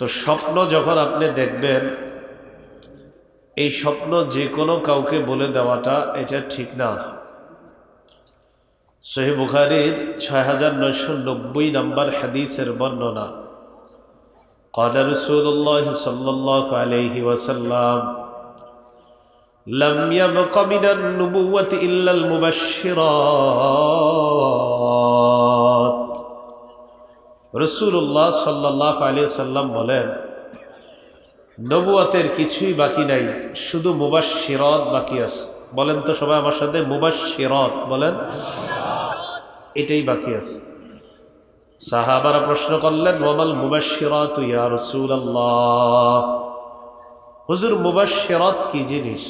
তো স্বপ্ন যখন আপনি দেখবেন এই স্বপ্ন যে কোনো কাউকে বলে দেওয়াটা এটা ঠিক না সহি বুখারির ছয় হাজার নয়শো নব্বই নম্বর হাদিসের বর্ণনা قال رسول الله صلى الله عليه وسلم لم يبق من النبوة إلا المبشرات রসুল্লাহ সাল্লাহ আলিয়া সাল্লাম বলেন, নবুয়াতের কিছুই বাকি নাই, শুধু মুবাশিরত বাকি আছে। বলেন তো সবাই আমার সাথে মুবাশিরত বলেন, এটাই বাকি আছে। সাহাবারা প্রশ্ন করলেন মোমাল মুবাশিরত ইয়া রসুল্লাহ হুজুর মুবাশিরত কি জিনিস?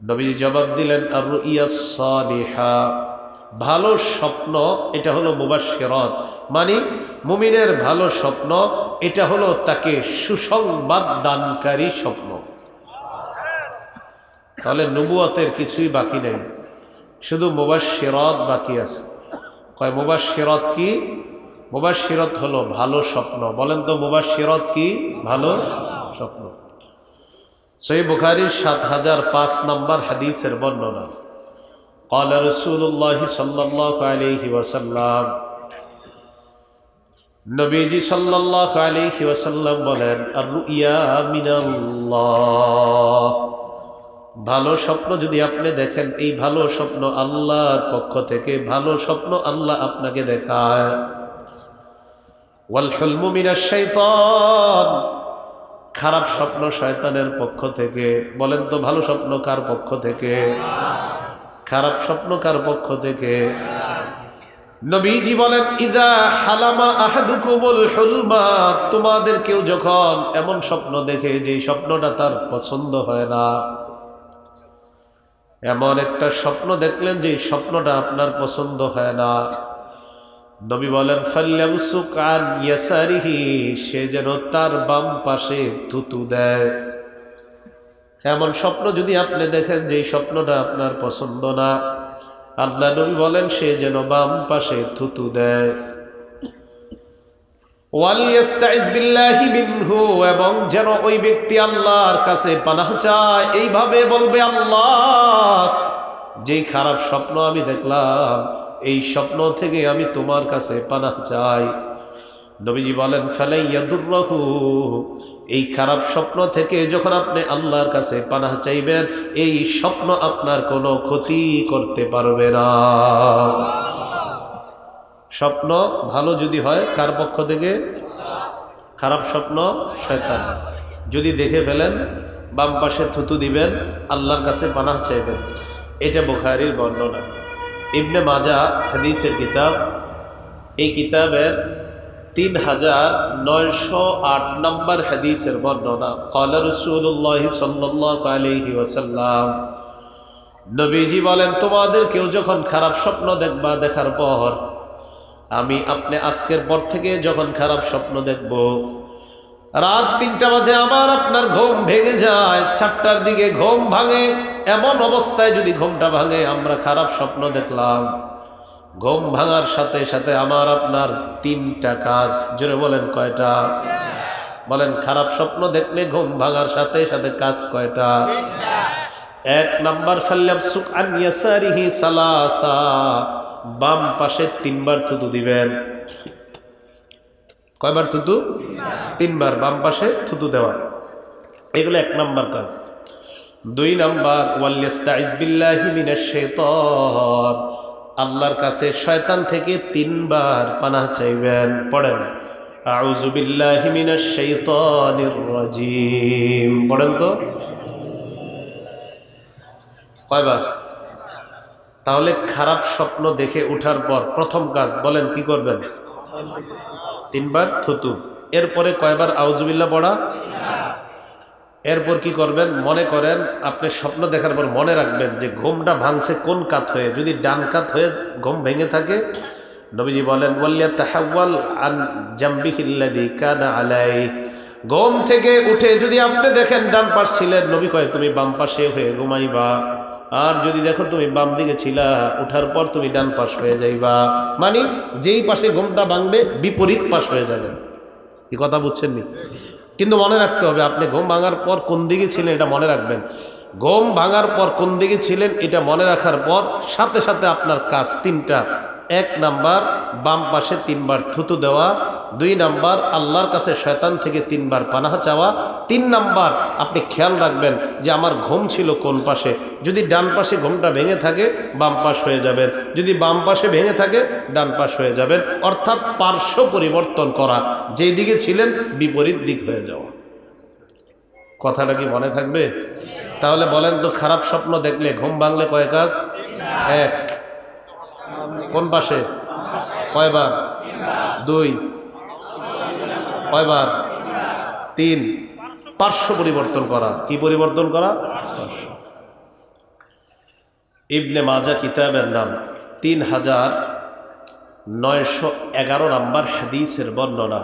নবী জবাব দিলেন আর সালিহা। ভালো স্বপ্ন, এটা হলো মুবাশিরত মানে মুমিনের ভালো স্বপ্ন, এটা হলো তাকে সুসংবাদ দানকারী স্বপ্ন। তাহলে নবুয়তের কিছুই বাকি নেই। শুধু মুবাশিরত বাকি আছে। কয় মুবাশিরত কি? মুবাশিরত হলো ভালো স্বপ্ন। বলেন তো মুবাশিরত কি? ভালো স্বপ্ন। সই বুখারির সাত হাজার পাঁচ নম্বর হাদিসের বর্ণনা। قال رسول الله صلى الله عليه وسلم নবীজি সাল্লাল্লাহু আলাইহি ওয়াসাল্লাম বলেন আর রুইয়া মিনাল্লাহ ভালো স্বপ্ন যদি আপনি দেখেন এই ভালো স্বপ্ন আল্লাহর পক্ষ থেকে ভালো স্বপ্ন আল্লাহ আপনাকে দেখায় ওয়াল হুলমু মিনাশ শাইতান খারাপ স্বপ্ন শয়তানের পক্ষ থেকে বলেন তো ভালো স্বপ্ন কার পক্ষ থেকে খারাপ স্বপ্ন কার পক্ষ থেকে? নবীজি বলেন, ইদা হালামা আহাদুকুমুল হুলমা। তোমাদের কেউ যখন এমন স্বপ্ন দেখে যে স্বপ্নটা তার পছন্দ হয় না, এমন একটা স্বপ্ন দেখলেন যে স্বপ্নটা আপনার পছন্দ হয় না। নবী বলেন ফাল্লামসুকান ইয়াসারিহি। সে যেন তার বাম পাশে থুতু দেয়। এমন স্বপ্ন যদি আপনি দেখেন যে স্বপ্নটা আপনার পছন্দ না, আল্লাহ নবী বলেন, সে যেন বাম পাশে থুতু দেয়। এবং যেন ওই ব্যক্তি আল্লাহর কাছে পানাহ চায়, এইভাবে বলবে আল্লাহ, যেই খারাপ স্বপ্ন আমি দেখলাম, এই স্বপ্ন থেকে আমি তোমার কাছে পানাহ চাই। নবীজি বলেন ফেলাইয়া দুর্রহু এই খারাপ স্বপ্ন থেকে যখন আপনি আল্লাহর কাছে পানাহ চাইবেন, এই স্বপ্ন আপনার কোনো ক্ষতি করতে পারবে না। স্বপ্ন ভালো যদি হয়, কার পক্ষ থেকে? খারাপ স্বপ্ন শয়তান। যদি দেখে ফেলেন, বাম পাশে থুতু দিবেন, আল্লাহর কাছে পানাহ চাইবেন। এটা বুখারির বর্ণনা। ইবনে মাজা হাদিসের কিতাব। এই কিতাবের তিন হাজার নয়শো আট নম্বর হাদিসের বর্ণনা। কলা রসুল্লাহ সাল্লাহ ওসাল্লাম নবীজি বলেন, তোমাদের কেউ যখন খারাপ স্বপ্ন দেখবা দেখার পর, আমি আপনি আজকের পর থেকে যখন খারাপ স্বপ্ন দেখব, রাত তিনটা বাজে আমার আপনার ঘুম ভেঙে যায়, চারটার দিকে ঘুম ভাঙে, এমন অবস্থায় যদি ঘুমটা ভাঙে, আমরা খারাপ স্বপ্ন দেখলাম। ঘুম ভাঙার সাথে সাথে আমার আপনার তিনটা কাজ, জোরে বলেন কয়টা? বলেন, খারাপ স্বপ্ন দেখলে ঘুম ভাঙার সাথে সাথে কাজ কয়টা? এক নাম্বার ফাল্লাবসুক আন ইয়াসারিহি সালাসা। বাম পাশে তিনবার থুতু দিবেন। কয়বার থুতু? তিনবার, বাম পাশে থুতু দেওয়া। এগুলো এক নাম্বার কাজ। দুই নাম্বার ওয়াল্লাস্তাইজ বিল্লাহি মিনাশ শাইতান। আল্লাহর কাছে শয়তান থেকে তিনবার পানাহ চাইবেন। পড়েন পড়েন তো? কয়বার? তাহলে খারাপ স্বপ্ন দেখে উঠার পর প্রথম কাজ বলেন কি করবেন? তিনবার থুতু। এরপরে কয়বার আউজুবিল্লা পড়া? এরপর কি করবেন? মনে করেন আপনি স্বপ্ন দেখার পর মনে রাখবেন যে ঘুমটা ভাঙছে কোন কাত হয়ে? যদি ডান কাত হয়ে ঘুম ভেঙে থাকে, নবীজি বলেন ওয়াল্লিয়া তাহাওয়াল আন জাম্বিহিল্লাদি কানা আলাই ঘুম থেকে উঠে যদি আপনি দেখেন ডান পাশ ছিলেন, নবী কয়, তুমি বাম পাশে হয়ে ঘুমাইবা। আর যদি দেখো তুমি বাম দিকে ছিলা, উঠার পর তুমি ডান পাশ হয়ে যাইবা। মানে যেই পাশে ঘুমটা ভাঙবে, বিপরীত পাশ হয়ে যাবেন। কি কথা বুঝছেন নি কিন্তু মনে রাখতে হবে, আপনি ঘুম ভাঙার পর কোন দিকে ছিলেন এটা মনে রাখবেন। ঘুম ভাঙার পর কোন দিকে ছিলেন এটা মনে রাখার পর সাথে সাথে আপনার কাজ তিনটা এক নাম্বার বাম পাশে তিনবার থুতু দেওয়া, দুই নাম্বার আল্লাহর কাছে শয়তান থেকে তিনবার পানাহা চাওয়া, তিন নাম্বার আপনি খেয়াল রাখবেন যে আমার ঘুম ছিল কোন পাশে। যদি ডান পাশে ঘুমটা ভেঙে থাকে, বাম পাশ হয়ে যাবেন। যদি বাম পাশে ভেঙে থাকে, ডান পাশ হয়ে যাবেন। অর্থাৎ পার্শ্ব পরিবর্তন করা যেই দিকে ছিলেন বিপরীত দিক হয়ে যাওয়া। কথাটা কি মনে থাকবে? তাহলে বলেন তো, খারাপ স্বপ্ন দেখলে ঘুম ভাঙলে কয় কাজ? এক। কোন পাশে? কয়বার? দুই। কয়বার? তিন। পার্শ্ব পরিবর্তন করা। কি পরিবর্তন করা? ইবনে মাজা কিতাবের নাম। তিন হাজার নয়শো এগারো নাম্বার হাদিসের বর্ণনা।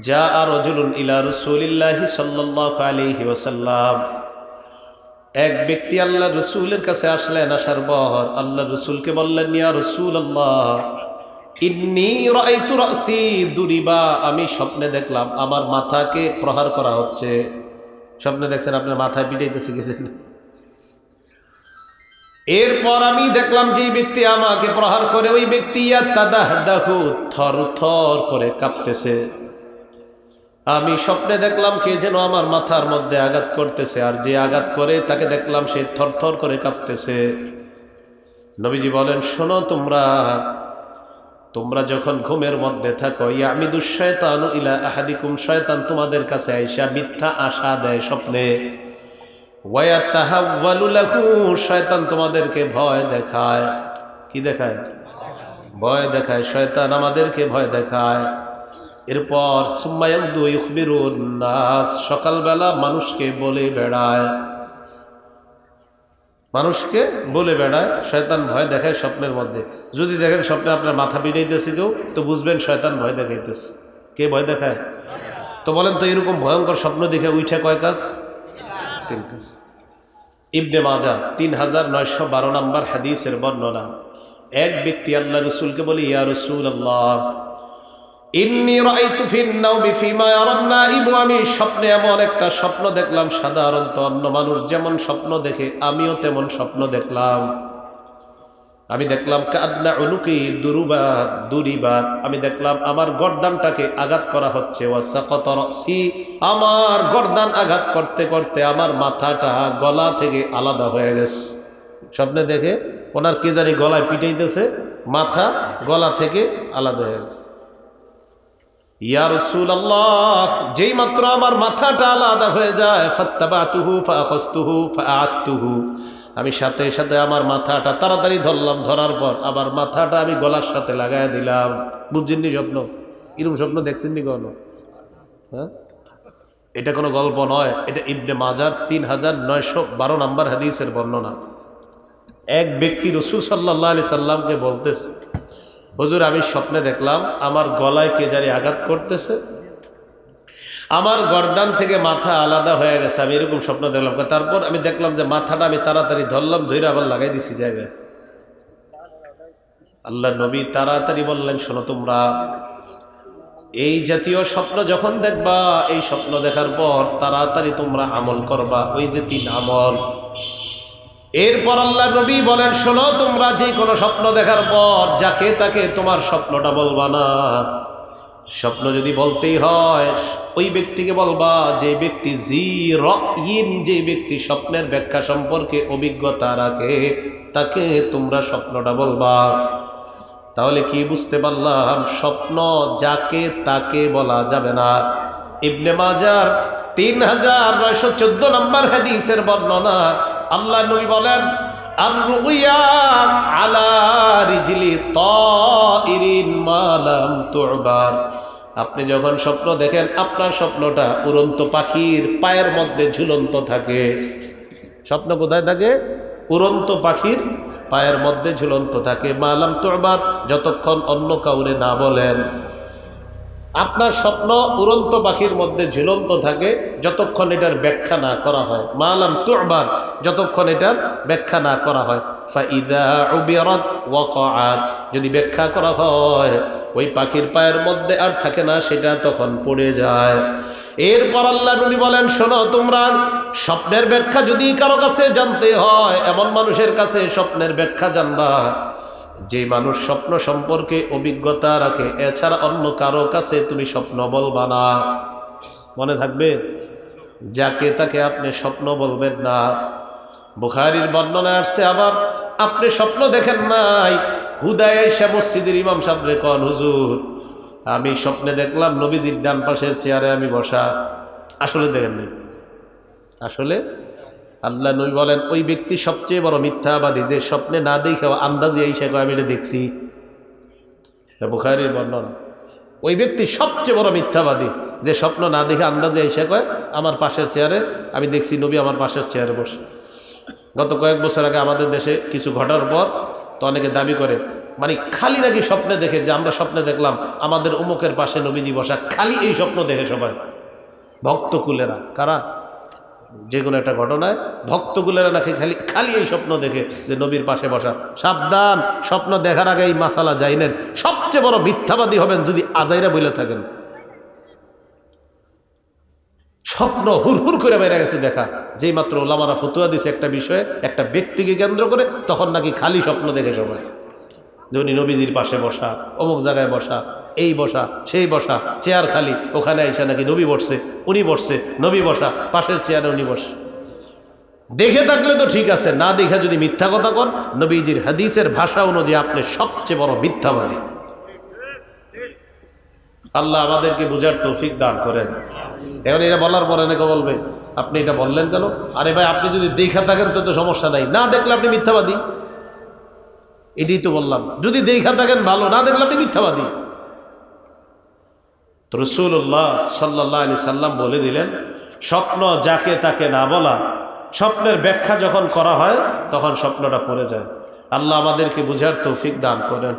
যা আর রজুলুন ইলা রসুলিল্লাহি সাল্লাহ আলিহি ওসাল্লাম এক ব্যক্তি আল্লাহ রসুলের কাছে আসলেন, আসার পর আল্লাহ রসুলকে বললেন, ইয়া রসুল আল্লাহ আমি স্বপ্নে দেখলাম আমার মাথাকে প্রহার করা হচ্ছে। স্বপ্নে দেখছেন, আপনার মাথায় পিটাইতে শিখেছেন এরপর আমি দেখলাম যে ব্যক্তি আমাকে প্রহার করে, ওই ব্যক্তি দাহু থর থর করে কাঁপতেছে। আমি স্বপ্নে দেখলাম কে যেন আমার মাথার মধ্যে আঘাত করতেছে, আর যে আঘাত করে তাকে দেখলাম সে থরথর করে কাঁপতেছে। নবীজি বলেন, শোনো তোমরা তোমরা যখন ঘুমের মধ্যে থাকো ইয়া আমি দুঃশয়তান ইলা আহাদিকুম, শয়তান তোমাদের কাছে আইসা মিথ্যা আশা দেয় স্বপ্নে। ওয়া তাহাওয়ালু লাহু, শয়তান তোমাদেরকে ভয় দেখায়। কি দেখায়? ভয় দেখায়, শয়তান আমাদেরকে ভয় দেখায়। এরপর নাস সকালবেলা মানুষকে বলে বেড়ায়। মানুষকে বলে বেড়ায়, শয়তান ভয় দেখায় স্বপ্নের মধ্যে। যদি দেখেন স্বপ্নে আপনার মাথা পিটাইতেছে কেউ, তো বুঝবেন শয়তান ভয় দেখাইতেছে। কে ভয় দেখায়? তো বলেন তো এরকম ভয়ঙ্কর স্বপ্ন দেখে উঠে কয় কাজ? তিন কাজ। ইবনে মাজা তিন হাজার নয়শো বারো নম্বর হাদিসের বর্ণনা। এক ব্যক্তি আল্লাহ রসুলকে বলি, ইয়া রসুল আল্লাহ ইন্নি রাইতু ফিন নাওমি ফিমা নাইমু আমি স্বপ্নে এমন একটা স্বপ্ন দেখলাম, সাধারণত অন্য মানুষ যেমন স্বপ্ন দেখে, আমিও তেমন স্বপ্ন দেখলাম। আমি দেখলাম, কাদনা উনুকি দুরুবা দুরিবা। আমি দেখলাম, আমার গর্দানটাকে আঘাত করা হচ্ছে। ওয়াসাকত রসি, আমার গর্দান আঘাত করতে করতে আমার মাথাটা গলা থেকে আলাদা হয়ে গেছে। স্বপ্নে দেখে ওনার কে জানি গলায় পিটাইতেছে, মাথা গলা থেকে আলাদা হয়ে গেছে। আল্লাহ যেই মাত্র আমার মাথাটা আলাদা হয়ে যায় আমি সাথে সাথে আমার মাথাটা তাড়াতাড়ি ধরলাম, ধরার পর আবার মাথাটা আমি গলার সাথে লাগাই দিলাম। বুঝছেননি স্বপ্ন? এরকম স্বপ্ন দেখছেননি কোনো হ্যাঁ? এটা কোনো গল্প নয়, এটা ইবনে মাজার তিন হাজার নয়শো বারো নম্বর হাদিসের বর্ণনা। এক ব্যক্তি রসুল সাল্লাহ আলি সাল্লামকে বলতেছে হুজুর, আমি স্বপ্নে দেখলাম আমার গলায় কে জানি আঘাত করতেছে। আমার গরদান থেকে মাথা আলাদা হয়ে গেছে, আমি এরকম স্বপ্ন দেখলাম। তারপর আমি দেখলাম যে মাথাটা আমি তাড়াতাড়ি ধরলাম ধরে আবার লাগাই দিছি জায়গায়। আল্লাহ নবী তাড়াতাড়ি বললেন, শোনো তোমরা, এই জাতীয় স্বপ্ন যখন দেখবা, এই স্বপ্ন দেখার পর তাড়াতাড়ি তোমরা আমল করবা। ওই যে তিন আমল এরপর আল্লাহ নবী বলেন, শোনো, তোমরা যে কোনো স্বপ্ন দেখার পর যাকে তাকে তোমার স্বপ্নটা বলবা না। স্বপ্ন যদি বলতেই হয়, ওই ব্যক্তিকে বলবা, যে ব্যক্তি জি রিন যে ব্যক্তি স্বপ্নের ব্যাখ্যা সম্পর্কে অভিজ্ঞতা রাখে, তাকে তোমরা স্বপ্নটা বলবা। তাহলে কি বুঝতে পারলাম, স্বপ্ন যাকে তাকে বলা যাবে না। ইবনে মাজার তিন হাজার নয়শো চোদ্দ নম্বর হাদিসের বর্ণনা আল্লাহ নবী বলেন আপনি যখন স্বপ্ন দেখেন, আপনার স্বপ্নটা উড়ন্ত পাখির পায়ের মধ্যে ঝুলন্ত থাকে। স্বপ্ন কোথায় থাকে? উড়ন্ত পাখির পায়ের মধ্যে ঝুলন্ত থাকে। মালাম তোরবার যতক্ষণ অন্য কাউরে না বলেন। আপনার স্বপ্ন উড়ন্ত পাখির মধ্যে ঝুলন্ত থাকে, যতক্ষণ এটার ব্যাখ্যা না করা হয়। মা মালাম তুরবার যতক্ষণ এটার ব্যাখ্যা না করা হয়। ফাইদা উবিরাত ওয়াকাআত, যদি ব্যাখ্যা করা হয়, ওই পাখির পায়ের মধ্যে আর থাকে না, সেটা তখন পড়ে যায়। এরপর আল্লাহ নবী বলেন, শোনো তোমরা, স্বপ্নের ব্যাখ্যা যদি কারও কাছে জানতে হয়, এমন মানুষের কাছে স্বপ্নের ব্যাখ্যা জানবা। যে মানুষ স্বপ্ন সম্পর্কে অভিজ্ঞতা রাখে, এছাড়া অন্য কারও কাছে তুমি স্বপ্ন বলবা না। মনে থাকবে? যাকে তাকে আপনি স্বপ্ন বলবেন না। বুখারির বর্ণনা আসছে, আবার আপনি স্বপ্ন দেখেন নাই। হুদায় এসে মসজিদের ইমাম সাহেব কন, হুজুর, আমি স্বপ্নে দেখলাম নবীজির ডান পাশের চেয়ারে আমি বসা। আসলে দেখেন নাই আসলে আল্লাহ নবী বলেন, ওই ব্যক্তি সবচেয়ে বড় মিথ্যাবাদী যে স্বপ্নে না দেখে আন্দাজি এই শেখ আমি দেখছি। বুখারির বর্ণনা। ওই ব্যক্তি সবচেয়ে বড় মিথ্যাবাদী যে স্বপ্ন না দেখে আন্দাজে এসে কয় আমার পাশের চেয়ারে, আমি দেখছি নবী আমার পাশের চেয়ারে বসে। গত কয়েক বছর আগে আমাদের দেশে কিছু ঘটার পর তো অনেকে দাবি করে মানে খালি নাকি স্বপ্নে দেখে যে আমরা স্বপ্নে দেখলাম, আমাদের অমুকের পাশে নবীজি বসা খালি এই স্বপ্ন দেখে সবাই। ভক্তকুলেরা কারা? যে কোনো একটা ঘটনায় ভক্তগুলেরা নাকি খালি খালি এই স্বপ্ন দেখে যে নবীর পাশে বসা। সাবধান, স্বপ্ন দেখার আগে এই মাসালা যাইনেন। সবচেয়ে বড় মিথ্যাবাদী হবেন যদি আজাইরা বলে থাকেন। স্বপ্ন হুর হুর করে বেড়ে গেছে দেখা। যেই মাত্র ওলামারা ফতুয়া দিছে একটা বিষয়ে, একটা ব্যক্তিকে কেন্দ্র করে, তখন নাকি খালি স্বপ্ন দেখে সবাই। যে উনি নবীজির পাশে বসা, অমুক জায়গায় বসা, এই বসা, সেই বসা, চেয়ার খালি, ওখানে এসে নাকি নবী বসছে, উনি বসছে, নবী বসা, পাশের চেয়ারে উনি বসে। দেখে থাকলে তো ঠিক আছে, না দেখে যদি মিথ্যা কথা কন, নবীজির হাদিসের ভাষা অনুযায়ী আপনি সবচেয়ে বড় মিথ্যাবাদী। আল্লাহ আমাদেরকে বুঝার তৌফিক দান করেন। এখন এটা বলার পরে নাকি বলবে, আপনি এটা বললেন কেন? আরে ভাই, আপনি যদি দেখা থাকেন তো তো সমস্যা নাই, না দেখলে আপনি মিথ্যাবাদী। এটাই তো বললাম। যদি দেখা থাকেন ভালো, না দেখলে আপনি মিথ্যাবাদী। তো রসুল্লাহ সাল্লাহ আলি সাল্লাম বলে দিলেন, স্বপ্ন যাকে তাকে না বলা, স্বপ্নের ব্যাখ্যা যখন করা হয়, তখন স্বপ্নটা পড়ে যায়। আল্লাহ আমাদেরকে বুঝার তৌফিক দান করেন।